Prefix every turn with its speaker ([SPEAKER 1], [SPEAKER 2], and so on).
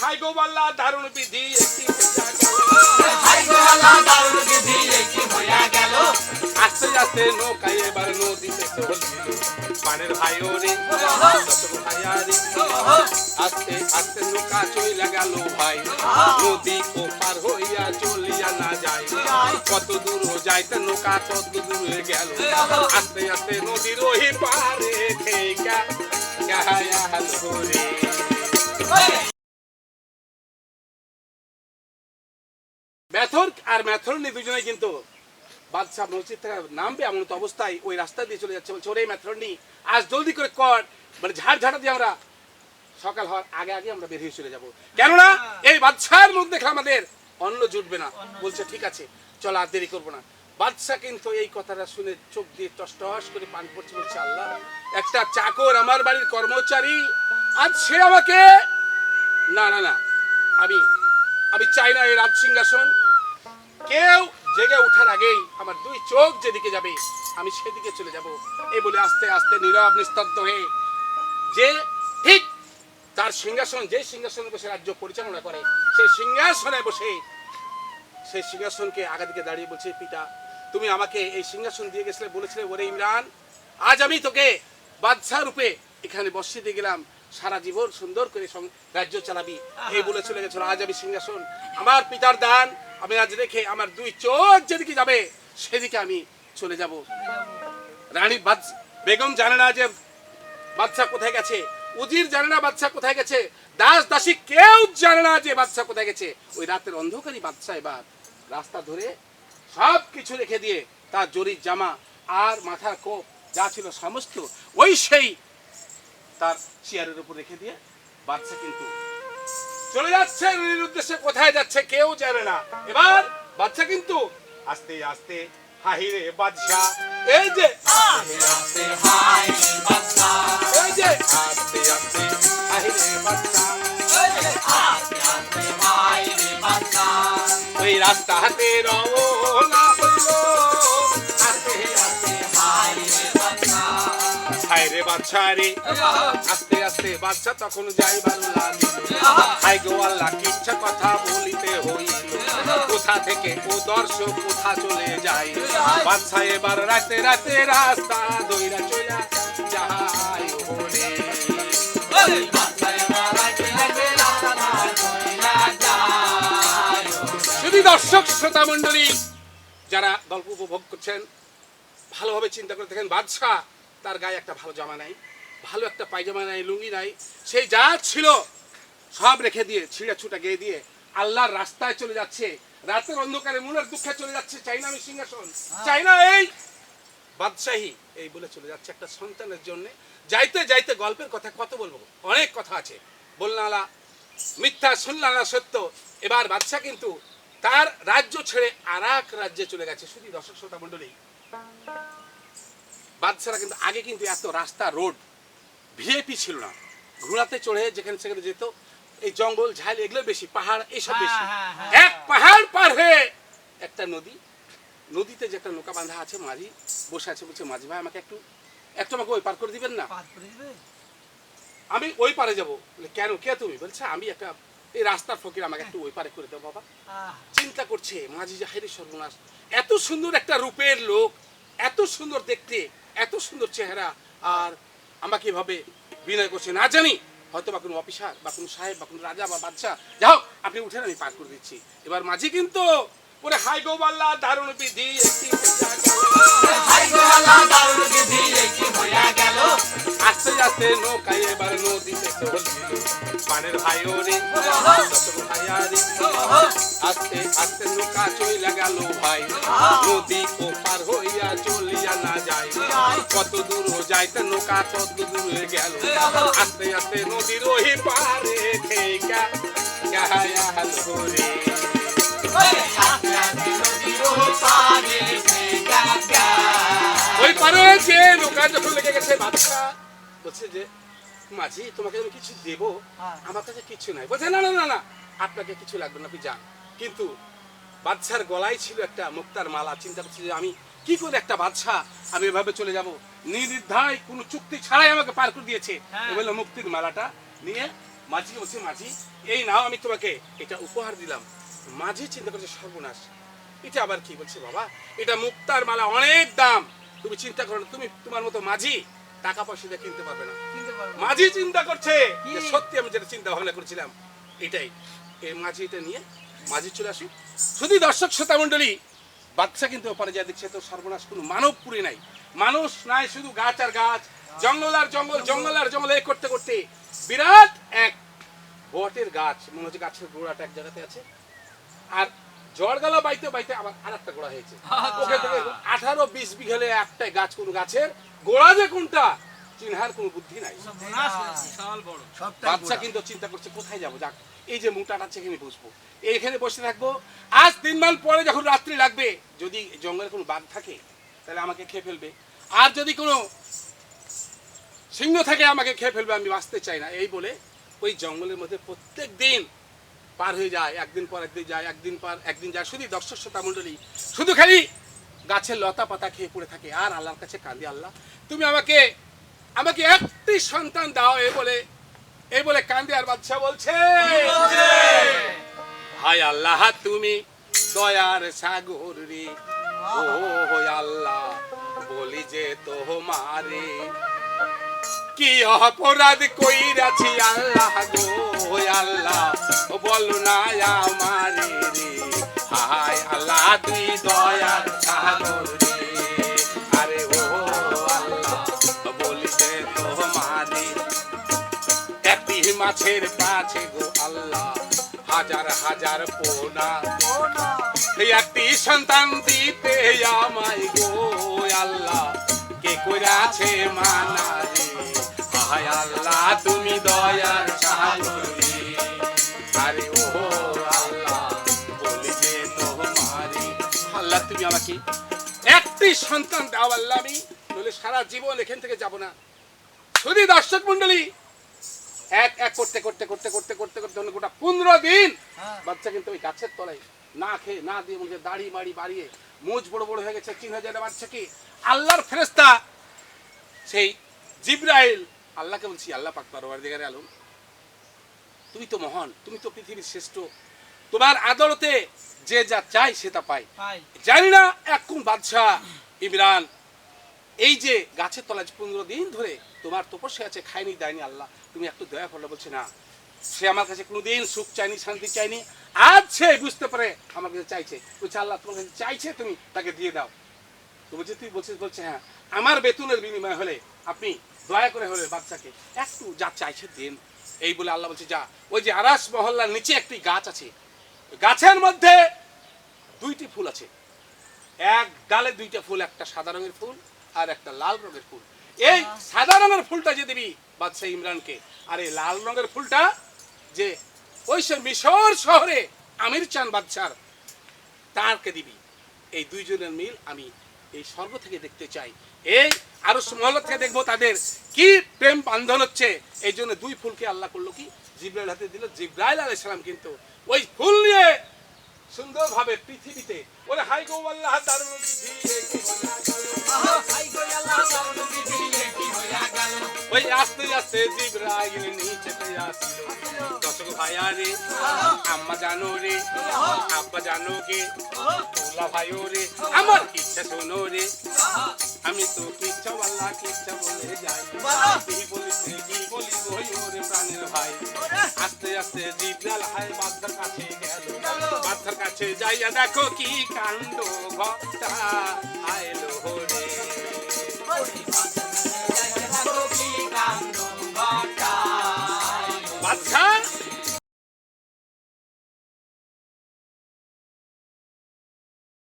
[SPEAKER 1] High দারুণ বিধি একটি পূজা গেল। আস্তে আস্তে নৌকায় এবার নদীতে চলিল পানের ভাই ওরে ভাইয়া রে। আস্তে আস্তে নৌকা চইলা গেল ভাই। নদী ও পার হইয়া চলিয়া না যায়। কত দূর যাইতে নৌকা কত দূরে গেল। আস্তে আস্তে নদীর ওই পারে থেকে গায়া হলো রে ম্যাথর আর ম্যাথরনি দুজনে কিন্তু বাদশাহ মসজিদ থেকে নামবে এমন তো অবস্থায় ওই রাস্তা দিয়ে চলে যাচ্ছে। বলছে ওরে ম্যাথরনি আজ জলদি করে কর। মানে ঝাড় ঝাড়া দিয়ে আমরা সকাল হওয়ার আগে আগে আমরা বেরিয়ে চলে যাব। কেননা এই বাদশাহের মুখ দেখে আমাদের অন্ন জুটবে না। বলছে ঠিক আছে চল আর দেরি করব না। বাদশাহ কিন্তু এই কথাটা শুনে চোখ দিয়ে টস টস করে পানি পড়ছে। বলছে আল্লাহ একটা চাকর আমার বাড়ির কর্মচারী আজ সে আমাকে না না না আমি আমি চাই না এই রাজ সিংহাসন কেউ জেগে ওঠার আগেই আমার দুই চোখ যেদিকে যাবে, আমি সেদিকে চলে যাব। এই বলে আস্তে আস্তে নীরব নিস্তব্ধ হয়ে যে ঠিক তার সিংহাসন, যে সিংহাসনে বসে রাজ্য পরিচালনা করে, সেই সিংহাসনে বসে, সেই সিংহাসনকে আগা দিকে দাঁড়িয়ে বলছে, পিতা, তুমি আমাকে এই সিংহাসন দিয়ে গেছিলে, বলেছিলে, ওরে ইমরান, আজ আমি তোকে বাদশাহ রূপে এখানে বসিয়ে দিয়ে গেলাম। সারা জীবন সুন্দর করে রাজ্য চালাবি। এই বলে চলে গেছিল, আজ আমি সিংহাসন, আমার পিতার দান, আমি আজ রেখে আমার দুই চোখ যেদিকে যাবে, সেদিকে আমি চলে যাব। রানী বেগম জানে না যে বাচ্চা কোথায় গেছে, উজির জানে না বাচ্চা কোথায় গেছে, দাস দাসী কেউ জানে না যে বাচ্চা কোথায় গেছে। ওই রাতের অন্ধকারী বাচ্চা এবার রাস্তা ধরে সব কিছু রেখে দিয়ে তার জরির জামা আর মাথার কোপ, যা ছিল সমস্ত, ওই সেই তার চেয়ারের উপর রেখে দিয়ে বাচ্চা কিন্তু। চলে যাচ্ছে রুলির উদ্দেশ্যে, কোথায় যাচ্ছে কেউ জানে না। এবার বাচ্চা কিন্তু, আস্তে আস্তে হাহিরে বাদশা এই যে এই যে, আস্তে আস্তে হাহিরে বাদশা ওই রাস্তা হাতে রে আস্তে আস্তে বাচ্চা তখন যাইবার লাগিল হাই গো কিচ্ছা কথা বলিতে হইল। কোথা থেকে ও দর্শক কোথা চলে যায়? বাচ্চা এবার রাতে রাতে রাস্তা দইরা চলা যাহাই ওরে দর্শক, শ্রোতা মণ্ডলী, যারা গল্প উপভোগ করছেন, ভালোভাবে চিন্তা করে দেখেন বাদশাহ তার গায়ে একটা ভালো জামা নাই ভালো একটা পায়জামা নাই লুঙ্গি নাই সেই যা ছিল সব রেখে দিয়ে ছিঁড়া ছুটা গিয়ে দিয়ে আল্লাহর রাস্তায় চলে যাচ্ছে রাতের অন্ধকারে মনের দুঃখে চলে যাচ্ছে চাই না আমি সিংহাসন। চাই না এই বাদশাহী এই বলে চলে যাচ্ছে একটা সন্তানের জন্য। যাইতে যাইতে গল্পের কথা কত বলব? অনেক কথা আছে। বললাম আলা মিথ্যা শুনলাম না সত্য। এবার বাদশাহ কিন্তু তার রাজ্য ছেড়ে আর এক রাজ্যে চলে গেছে। শুধু দর্শক শ্রোতা মণ্ডলী। বাদশারা কিন্তু আগে কিন্তু এত রাস্তা রোড ভিআইপি ছিল না। ঘোড়াতে চড়ে যেখানে সেখানে যেত এই জঙ্গল ঝাল এগুলো বেশি পাহাড় এইসব বেশি।
[SPEAKER 2] হ্যাঁ, হ্যাঁ,
[SPEAKER 1] এক পাহাড় পার হয়ে একটা নদী নদীতে যে একটা নৌকা বাঁধা আছে মাঝি বসে আছে বলছে মাঝি ভাই আমাকে একটু একটু আমাকে ওই পার করে দিবেন না? আমি ওই পারে যাব। কেন কে তুমি? বলছে আমি একটা এই রাস্তার ফকির আমাকে একটু ওই পারে করে দেবো বাবা। চিন্তা করছে মাঝি জাহেরি সর্বনাশ এত সুন্দর একটা রূপের লোক এত সুন্দর দেখতে এত সুন্দর চেহারা আর আমাকে এভাবে বিনয় করছে না জানি হয়তো বা কোনো অফিসার বা কোনো সাহেব বা কোনো রাজা বা বাদশাহ। যাও আপনি উঠেন আমি পার করে দিচ্ছি। এবার মাঝি কিন্তু ওরে হাই গো বাল্লা দারুণ বিধি একটি পূজা গেল। আস্তে আস্তে নৌকায় এবার নদীতে চলিল পানের ভাই ওরে ভাইয়া রে। আস্তে আস্তে নৌকা চইলা গেল ভাই। নদী ও পার হইয়া চলিয়া না কত দূর যাইতে নৌকা কত দূরে গেল। আস্তে আস্তে নদীর ওই পারে থেকে ওই পারে যে নৌকা যখন লেগে গেছে বাদশা বলছে যে মাঝি তোমাকে আমি কিছু দেবো?
[SPEAKER 2] হ্যাঁ।
[SPEAKER 1] আমার কাছে কিছু নাই। বলছে না না না না আপনাকে কিছু লাগবে না আপনি যান। কিন্তু বাদশার গলায় ছিল একটা মুক্তার মালা। চিন্তা করছি যে আমি কি করে একটা বাদশা আমি এভাবে চলে যাব। নির্ধায় কোনো চুক্তি ছাড়াই আমাকে পার করে দিয়েছে।
[SPEAKER 2] হ্যাঁ।
[SPEAKER 1] এ বলল মুক্তির মালাটা। নিয়ে মাঝিকে বলছি মাঝি এই নাও আমি তোমাকে। এটা উপহার দিলাম। মাঝি চিন্তা করছে সর্বনাশ। এটা আবার কি বলছে বাবা? এটা মুক্তার মালা অনেক দাম। তুমি চিন্তা করো না তুমি তোমার মতো মাঝি টাকা পয়সা দিয়ে কিনতে পারবে না। মাঝি চিন্তা করছে।
[SPEAKER 2] কি?
[SPEAKER 1] সত্যি আমি যেটা চিন্তা ভাবনা করেছিলাম এটাই। এই মাঝি এটা নিয়ে মাঝি চলে আসুক। শুধু দর্শক শ্রোতা মণ্ডলী বাচ্চা কিন্তু ওপারে যা দেখছে তো সর্বনাশ কোনো মানব পুরি নাই। মানুষ নাই শুধু গাছ আর গাছ। জঙ্গল আর জঙ্গল জঙ্গল আর জঙ্গল এই করতে করতে। বিরাট এক বটের গাছ মনে হচ্ছে গাছের গোড়াটা এক জায়গাতে আছে। আর ঝড় গেল বাইতে বাইতে আবার আর একটা গোড়া হয়েছে। ওকে থেকে আঠারো বিশ বিঘালে একটাই গাছ কোন গাছের গোড়া যে কোনটা চিনহার কোনো বুদ্ধি নাই। বাচ্চা কিন্তু চিন্তা করছে কোথায় যাব? যাক এই যে মোটাটা এখানে বসবো। এইখানে বসে থাকব। আজ তিন মাস পরে যখন রাত্রি লাগবে, যদি জঙ্গলে কোনো বাঘ থাকে, তাহলে আমাকে খেয়ে ফেলবে। আর যদি কোনো সিংহ থাকে, আমাকে খেয়ে ফেলবে, আমি বাঁচতে চাই না। এই বলে ওই জঙ্গলের মধ্যে প্রত্যেক দিন পার হয়ে যায়, একদিন পর একদিন যায়, একদিন পর একদিন যায়। শুধু দর্শক শ্রোতা মণ্ডলী, শুধু খালি গাছের লতা পাতা খেয়ে পড়ে থাকে। আর আল্লাহর কাছে কাঁদি আল্লাহ, তুমি আমাকে আমাকে একটি সন্তান দাও, এই বলে এই বলে কান্দে আর বাচ্চা বলছে হাই আল্লাহ তুমি দয়ার সাগর রে। ও আল্লাহ বলি যে তো তোমারে। কি অপরাধ কইরাছি আল্লাহ গো আল্লাহ বল না আমারে রে। হাই আল্লাহ তুই দয়ার সাগর রে। মাছের কাছে গো আল্লাহ, হাজার হাজার পোনা। একটি সন্তান দিতে আমায় গো আল্লাহ, কে কইরাছে মানা হায় আল্লাহ, তুমি দয়ার সাগর। আরে ও আল্লাহ, বলি যে তোমারি আল্লাহ, তুমি আমাকে একটি সন্তান দাও আল্লাহ আমি। নইলে সারা জীবন এখান থেকে যাব না। শুধু দর্শক মন্ডলী এক এক করতে করতে করতে করতে করতে করতে অনেক গোটা পনেরো দিন
[SPEAKER 2] হ্যাঁ।
[SPEAKER 1] বাচ্চা কিন্তু ওই গাছের তলায় না খেয়ে না দিয়ে হচ্ছে দাড়ি মাড়ি বাড়িয়ে মুজ বড় বড় হয়ে গেছে চিন হাজার বাচ্চা কি আল্লাহর ফেরেস্তা সেই জিব্রাইল আল্লাহকে বলছি আল্লাহ পাক পারওয়ার দিগারে আলম তুমি তো মহান তুমি তো পৃথিবীর শ্রেষ্ঠ তোমার আদালতে যে যা চাই সে তা পায়
[SPEAKER 2] পাই।
[SPEAKER 1] জানি না এক কোন বাদশাহ ইমরান এই যে গাছের তলায় পনেরো দিন ধরে তোমার তপস্যা আছে খায়নি দেয়নি আল্লাহ তুমি একটু দয়া করলে বলছে না। সে আমার কাছে কোনোদিন সুখ চাইনি শান্তি চাইনি আজ সে বুঝতে পারে আমার কাছে চাইছে। বলছে, আল্লাহ, তোমার কাছে চাইছে তুমি তাকে দিয়ে দাও। তো বলছে, তুই বলছিস, বলছে হ্যাঁ আমার বেতনের বিনিময় হলে আপনি দয়া করে হলে বাচ্চাকে একটু যা চাইছে দিন। এই বলে আল্লাহ বলছে, যা। ওই যে আরাস মহল্লার নিচে একটি গাছ আছে। গাছের মধ্যে দুইটি ফুল আছে। এক ডালে দুইটা ফুল, একটা সাদা রঙের ফুল আর একটা লাল রঙের ফুল। এই সাদা রঙের ফুলটা যে দিবি বাদশাহ ইমরানকে, আর এই লাল রঙের ফুলটা যে ওই সে মিশর শহরে আমির চান বাদশার, তারকে দিবি। এই দুইজনের মিল আমি এই স্বর্গ থেকে দেখতে চাই। এই আরও মহল থেকে দেখব তাদের কি প্রেম বান্ধন হচ্ছে। এই জন্য দুই ফুলকে আল্লাহ করল কি? জিব্রাইল হাতে দিল। জিব্রাইল আলাইহিস সালাম কিন্তু ওই ফুল নিয়ে সুন্দরভাবে পৃথিবীতে। ওরে হাই গো আল্লাহ তার ওই আস্তে আস্তে জিব্রাইল নিচে আসলো দর্শক ভাইয়া রে, আম্মা জানো রে, আব্বা জানো গে তোলা ভাইও রে, আমার কিচ্ছা শোনো রে। আমি তো কিচ্ছা আল্লাহ কিচ্ছা বলে যাই। কি কি বলি ওরে প্রাণের ভাই। আস্তে আস্তে জিব্রাইল হাই কাছে গেল। কাছে যাইয়া দেখো কি কাণ্ড ঘটালো